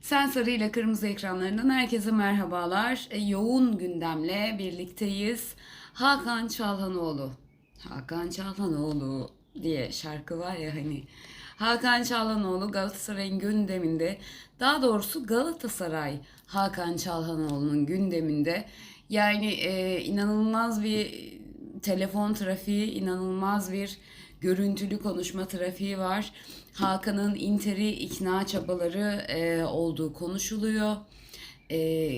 Sen Sarı ile Kırmızı ekranlarından herkese merhabalar. E, yoğun gündemle birlikteyiz. Hakan Çalhanoğlu. Hakan Çalhanoğlu diye şarkı var ya hani. Hakan Çalhanoğlu Galatasaray'ın gündeminde. Daha doğrusu Galatasaray Hakan Çalhanoğlu'nun gündeminde. Yani e, inanılmaz bir telefon trafiği, inanılmaz bir görüntülü konuşma trafiği var. Hakan'ın Inter'i ikna çabaları e, olduğu konuşuluyor. E,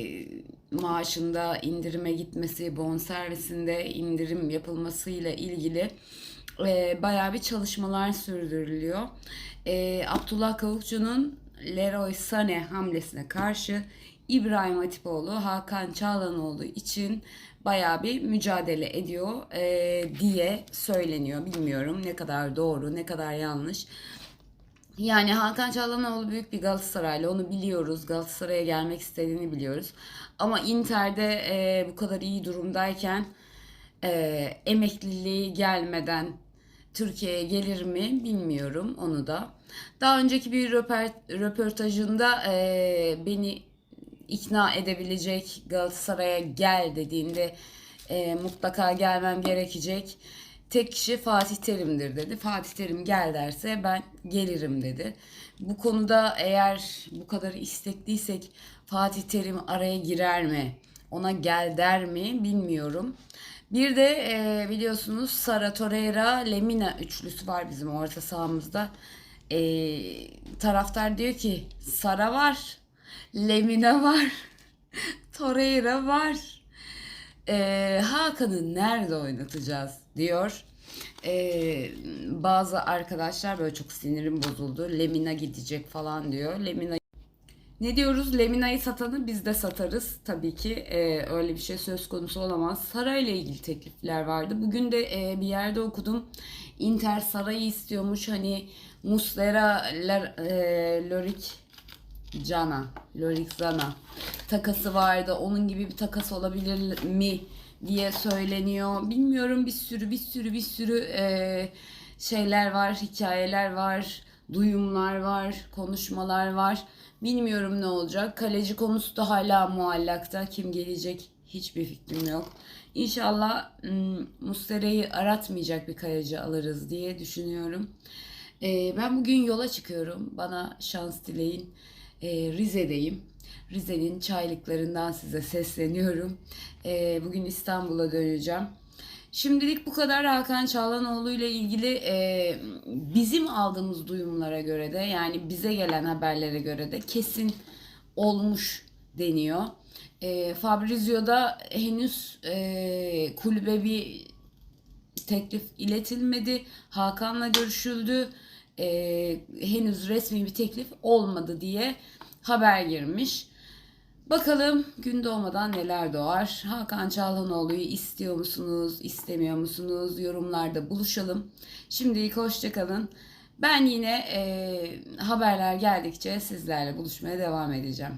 maaşında indirime gitmesi, bonservisinde indirim yapılmasıyla ilgili e, bayağı bir çalışmalar sürdürülüyor. E, Abdullah Kavukçu'nun Leroy Sané hamlesine karşı İbrahim Hatipoğlu Hakan Çağlanoğlu için bayağı bir mücadele ediyor e, diye söyleniyor. Bilmiyorum ne kadar doğru ne kadar yanlış. Yani Hakan Çalhanoğlu büyük bir Galatasaraylı onu biliyoruz. Galatasaray'a gelmek istediğini biliyoruz. Ama Inter'de e, bu kadar iyi durumdayken e, emekliliği gelmeden Türkiye'ye gelir mi bilmiyorum onu da. Daha önceki bir röportajında e, beni ikna edebilecek Galatasaray'a gel dediğinde e, mutlaka gelmem gerekecek. Tek kişi Fatih Terim'dir dedi. Fatih Terim gel derse ben gelirim dedi. Bu konuda eğer bu kadar istekliysek Fatih Terim araya girer mi? Ona gel der mi bilmiyorum. Bir de e, biliyorsunuz Sara Torreira Lemina üçlüsü var bizim orta sahamızda. E, taraftar diyor ki Sara var, Lemina var, Torreira var. E, Hakan'ı nerede oynatacağız diyor. E, bazı arkadaşlar böyle çok sinirim bozuldu. Lemina gidecek falan diyor. Lemina ne diyoruz? Lemina'yı satanı biz de satarız. Tabii ki e, öyle bir şey söz konusu olamaz. Saray'la ilgili teklifler vardı. Bugün de e, bir yerde okudum. Inter Saray'ı istiyormuş. Hani Muslera, Ler, e, Lorik Cana, Lorik Zana takası vardı. Onun gibi bir takas olabilir mi diye söyleniyor. Bilmiyorum bir sürü bir sürü bir sürü e, şeyler var, hikayeler var, duyumlar var, konuşmalar var. Bilmiyorum ne olacak. Kaleci konusu da hala muallakta. Kim gelecek hiçbir fikrim yok. İnşallah Mustera'yı aratmayacak bir kaleci alırız diye düşünüyorum. Ee, ben bugün yola çıkıyorum. Bana şans dileyin. Ee, Rize'deyim. Rize'nin çaylıklarından size sesleniyorum. Ee, bugün İstanbul'a döneceğim. Şimdilik bu kadar Hakan Çağlanoğlu ile ilgili e, bizim aldığımız duyumlara göre de yani bize gelen haberlere göre de kesin olmuş deniyor. E, Fabrizio'da henüz e, kulübe bir teklif iletilmedi. Hakan'la görüşüldü. E, henüz resmi bir teklif olmadı diye haber girmiş. Bakalım gün doğmadan neler doğar. Hakan Çağlanoğlu'yu istiyor musunuz, istemiyor musunuz? Yorumlarda buluşalım. Şimdilik hoşçakalın. Ben yine e, haberler geldikçe sizlerle buluşmaya devam edeceğim.